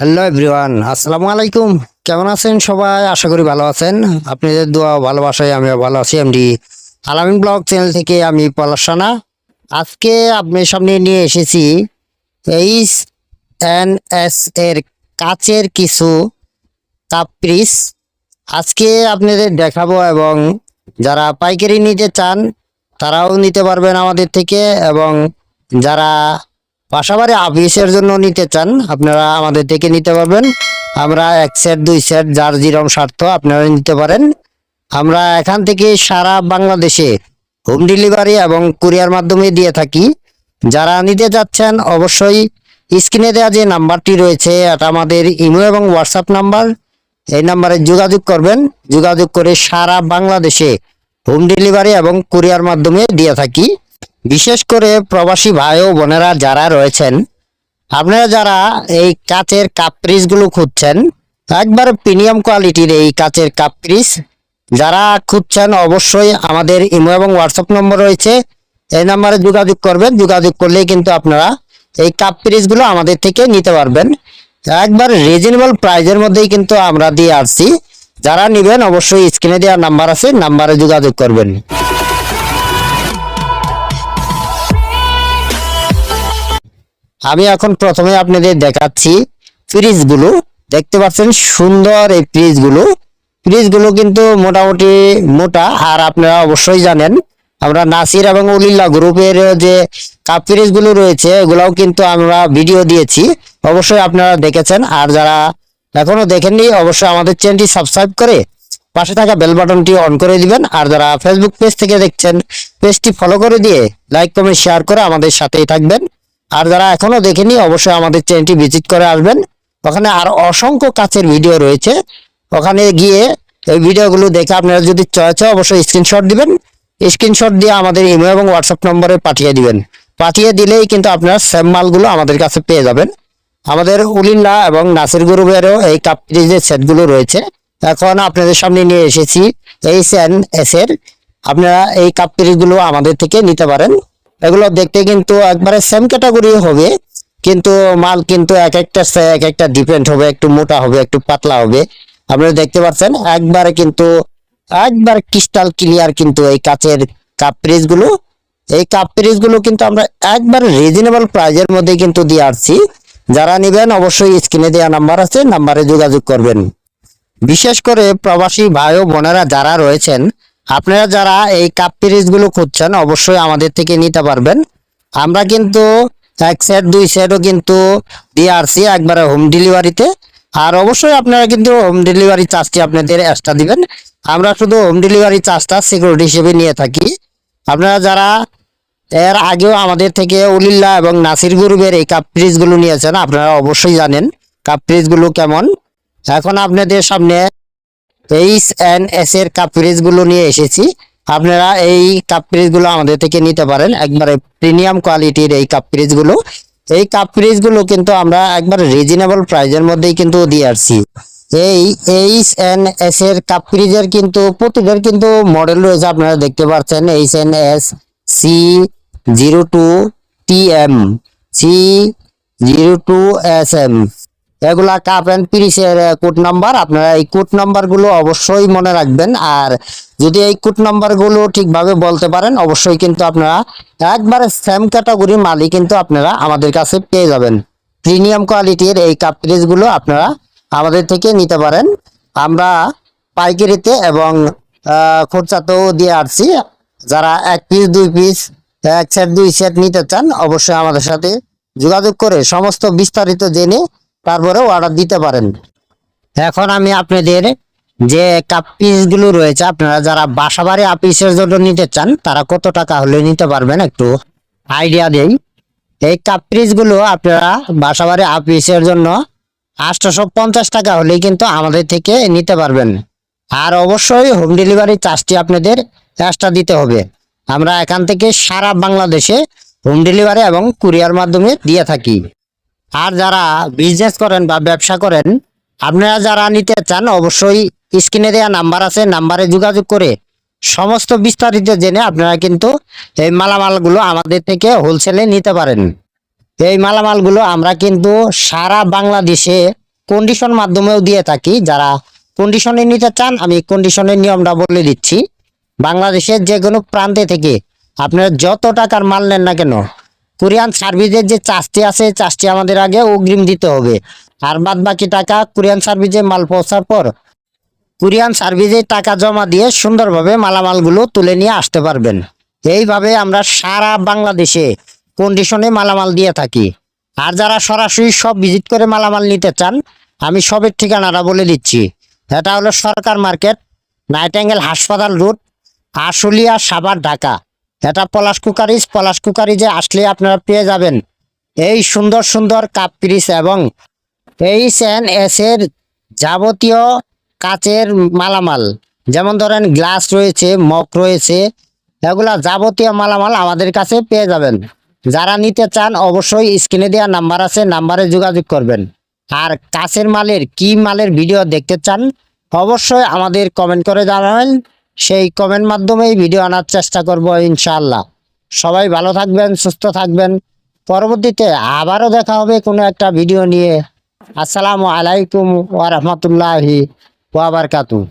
Hello everyone, আসসালামু আলাইকুম। কেমন আছেন সবাই? আশা করি ভালো আছেন। আপনাদের দোয়া ভালোবাসায় আমিও ভালো আছি। এমডি আলামিন ব্লগ চ্যানেল থেকে আমি পলাশানা। আজকে আপনার সামনে নিয়ে এসেছি এইচ এন এস এর কাচের কিছু কাপ পিস আজকে আপনাদের দেখাবো এবং যারা পাইকারি নিতে চান, তারাও নিতে পারবেন আমাদের থেকে এবং যারা পাশাপাশি আপিসের জন্য নিতে চান, আপনারা আমাদের থেকে নিতে পারবেন। আমরা এক সেট দুই সেট যার যেরকম স্বার্থ আপনারা নিতে পারেন। আমরা এখান থেকে সারা বাংলাদেশে হোম ডেলিভারি এবং কুরিয়ার মাধ্যমে দিয়ে থাকি। যারা নিতে যাচ্ছেন অবশ্যই স্ক্রিনে দেওয়া যে নাম্বারটি রয়েছে, এটা আমাদের ইমো এবং হোয়াটসঅ্যাপ নাম্বার। এই নাম্বারে যোগাযোগ করবেন। যোগাযোগ করে সারা বাংলাদেশে হোম ডেলিভারি এবং কুরিয়ার মাধ্যমে দিয়ে থাকি। বিশেষ করে প্রবাসী ভাই ও বোনেরা যারা রয়েছেন, আপনারা যারা এই কাচের কাপগুলো খুঁজছেন, একবার প্রিমিয়াম কোয়ালিটির এই কাচের কাপ যারা খুঁজছেন অবশ্যই আমাদের ইমো এবং হোয়াটসঅ্যাপ নম্বর রয়েছে, এই নাম্বারে যোগাযোগ করবেন, যোগাযোগ করলেই কিন্তু আপনারা এই কাপগুলো আমাদের থেকে নিতে পারবেন। একবার রিজনেবল প্রাইজের মধ্যেই কিন্তু আমরা দিয়ে আসছি। যারা নেবেন অবশ্যই স্ক্রিনে দেওয়া নাম্বার আছে, নাম্বারে যোগাযোগ করবেন। আমি এখন প্রথমে আপনাদের দেখাচ্ছি ফ্রিজগুলো দেখতে পাচ্ছেন সুন্দর এই ফ্রিজগুলো ফ্রিজগুলো কিন্তু মোটামুটি মোটা, আর আপনারা অবশ্যই জানেন, আমরা নাসির এবং উলিল্লা গ্রুপের যে কাপ ফ্রিজগুলো রয়েছে এগুলাও কিন্তু আমরা ভিডিও দিয়েছি। অবশ্যই আপনারা দেখেছেন, আর যারা এখনও দেখেননি, অবশ্যই আমাদের চ্যানেলটি সাবস্ক্রাইব করে পাশে থাকা বেল বাটনটি অন করে দিবেন, আর যারা ফেসবুক পেজ থেকে দেখছেন পেজটি ফলো করে দিয়ে লাইক কমেন্ট শেয়ার করে আমাদের সাথেই থাকবেন। আর যারা এখনও দেখেনি, অবশ্যই আমাদের চ্যানেলটি ভিজিট করে আসবেন। ওখানে আর অসংখ্য কাছের ভিডিও রয়েছে। ওখানে গিয়ে এই ভিডিওগুলো দেখে আপনারা যদি চয়েস হয় অবশ্যই স্ক্রিনশট দিবেন। স্ক্রিনশট দিয়ে আমাদের ইমেল এবং হোয়াটসঅ্যাপ নম্বরে পাঠিয়ে দিবেন। পাঠিয়ে দিলেই কিন্তু আপনারা সেম মালগুলো আমাদের কাছে পেয়ে যাবেন। আমাদের উলিল্লা এবং নাসির গ্রুপেরও এই কাপ ফ্রিজের সেটগুলো রয়েছে। এখন আপনাদের সামনে নিয়ে এসেছি এইচ এন এস এর। আপনারা এই কাপ আমাদের থেকে নিতে পারেন। এগুলো দেখতে কিন্তু একবারে সেম ক্যাটাগরি হবে, কিন্তু মাল কিন্তু এক একটা এক একটা ডিপেন্ড হবে, একটু মোটা হবে, একটু পাতলা হবে। আপনারা দেখতে পাচ্ছেন, একবারে কিন্তু, একবার ক্রিস্টাল ক্লিয়ার কিন্তু এই কাচের কাপগুলো। এই কাপগুলো কিন্তু আমরা একবার রিজনেবল প্রাইজের মধ্যে কিন্তু দিয়ে আসছি। যারা নেবেন অবশ্যই স্ক্রিনে দেওয়া নাম্বার আছে নাম্বারে যোগাযোগ করবেন। বিশেষ করে প্রবাসী ভাই ও বোনেরা যারা রয়েছেন আপনারা যারা এই কাপগুলো খুঁজছেন, অবশ্যই আমাদের থেকে নিতে পারবেন। আমরা কিন্তু এক সেট দুই সেটও কিন্তু দিয়ে আসছি একবারে হোম ডেলিভারিতে আর অবশ্যই আপনারা কিন্তু হোম ডেলিভারি চার্জটি আপনাদের এক্সট্রা দিবেন। আমরা শুধু হোম ডেলিভারি চার্জটা সিকিউরিটি হিসেবে নিয়ে থাকি। আপনারা যারা এর আগেও আমাদের থেকে উলিল্লা এবং নাসির গ্রুপের এই কাপগুলো নিয়েছেন, আপনারা অবশ্যই জানেন কাপগুলো কেমন। এখন আপনাদের সামনে এইচ এন এস এর কাপগুলো নিয়ে এসেছি। আপনারা এই কাপগুলো আমাদের থেকে নিতে পারেন। একবারে প্রিমিয়াম কোয়ালিটির এই কাপগুলো। এই কাপগুলো কিন্তু আমরা একবার রিজনেবল প্রাইজের মধ্যেই কিন্তু দিয়ে আসছি। এই এইচ এন এস এর কাপ ফ্রিজের কিন্তু প্রতিটার কিন্তু মডেল রয়েছে আপনারা দেখতে পাচ্ছেন। H N S C zero two T M C zero two S M এগুলা কাপ অ্যান্ড পিরিসের কোড নাম্বার আপনারা এই কোড নাম্বারগুলো অবশ্যই মনে রাখবেন। আর যদি এই কোড নাম্বারগুলো ঠিকভাবে বলতে পারেন, অবশ্যই কিন্তু আপনারা একবারে সেম ক্যাটাগরির মালই কিন্তু আপনারা আমাদের কাছে পেয়ে যাবেন। প্রিমিয়াম কোয়ালিটির এই কাপগুলো আপনারা আমাদের থেকে নিতে পারেন। আমরা পাইকারিতে এবং খুচরাতেও দিয়ে আসছি। যারা এক পিস দুই পিস এক সেট দুই সেট নিতে চান, অবশ্যই আমাদের সাথে যোগাযোগ করে সমস্ত বিস্তারিত জেনে তারপরে অর্ডার দিতে পারেন। এখন আমি আপনাদের যে কাপগুলো রয়েছে, আপনারা যারা বাসাবাড়ি আপিসের জন্য নিতে চান, তারা কত টাকা হলে নিতে পারবেন একটু আইডিয়া দেই। এই কাপগুলো আপনারা বাসাবাড়ি আপিসের জন্য আটশোশো পঞ্চাশ টাকা হলেই কিন্তু আমাদের থেকে নিতে পারবেন। আর অবশ্যই হোম ডেলিভারি চার্জটি আপনাদের এক্সট্রা দিতে হবে। আমরা এখান থেকে সারা বাংলাদেশে হোম ডেলিভারি এবং কুরিয়ার মাধ্যমে দিয়ে থাকি। আর যারা বিজনেস করেন বা ব্যবসা করেন, আপনারা যারা নিতে চান, অবশ্যই স্ক্রিনে দেওয়া নাম্বার আছে নাম্বারে যোগাযোগ করে সমস্ত বিস্তারিত জেনে আপনারা কিন্তু এই মালামালগুলো আমাদের থেকে হোলসেলে নিতে পারেন। এই মালামালগুলো আমরা কিন্তু সারা বাংলাদেশে কন্ডিশন মাধ্যমেও দিয়ে থাকি। যারা কন্ডিশনে নিতে চান, আমি কন্ডিশনের নিয়মটা বলে দিচ্ছি। বাংলাদেশের যে কোনো প্রান্তে থেকে আপনারা যত টাকার মাল নেন না কেন কোরিয়ান সার্ভিসের যে চার্জটি আছে চার্জটি আমাদের আগে অগ্রিম দিতে হবে। আর বাদ বাকি টাকা কোরিয়ান সার্ভিসে মাল পৌঁছার পর কোরিয়ান সার্ভিসে টাকা জমা দিয়ে সুন্দরভাবে মালামালগুলো তুলে নিয়ে আসতে পারবেন। এইভাবে আমরা সারা বাংলাদেশে কন্ডিশনে মালামাল দিয়ে থাকি। আর যারা সরাসরি সব ভিজিট করে মালামাল নিতে চান, আমি সবের ঠিকানাটা বলে দিচ্ছি। এটা হলো সরকার মার্কেট, নাইট হাসপাতাল রোড, আশুলিয়া, সাভার, ঢাকা। এটা পলাশ কুকারিজ, পলাশ কুকারিজে আসলে আপনারা পেয়ে যাবেন এই সুন্দর সুন্দর কাপ পিরিস এবং এইচ এন এস এর যাবতীয় কাচের মালামাল। যেমন ধরেন গ্লাস রয়েছে, মগ রয়েছে, এগুলা যাবতীয় মালামাল আমাদের কাছে পেয়ে যাবেন। যারা নিতে চান অবশ্যই স্ক্রিনে দেওয়া নাম্বার আছে, নাম্বারে যোগাযোগ করবেন। আর কাছের মালের, কি মালের ভিডিও দেখতে চান অবশ্যই আমাদের কমেন্ট করে জানাবেন। সেই কমেন্ট মাধ্যমেই ভিডিও আনার চেষ্টা করব ইনশাল্লাহ সবাই ভালো থাকবেন, সুস্থ থাকবেন। পরবর্তীতে আবারও দেখা হবে কোনো একটা ভিডিও নিয়ে। আসসালামু আলাইকুম ওয়া রাহমাতুল্লাহি ওয়া বারাকাতুহু।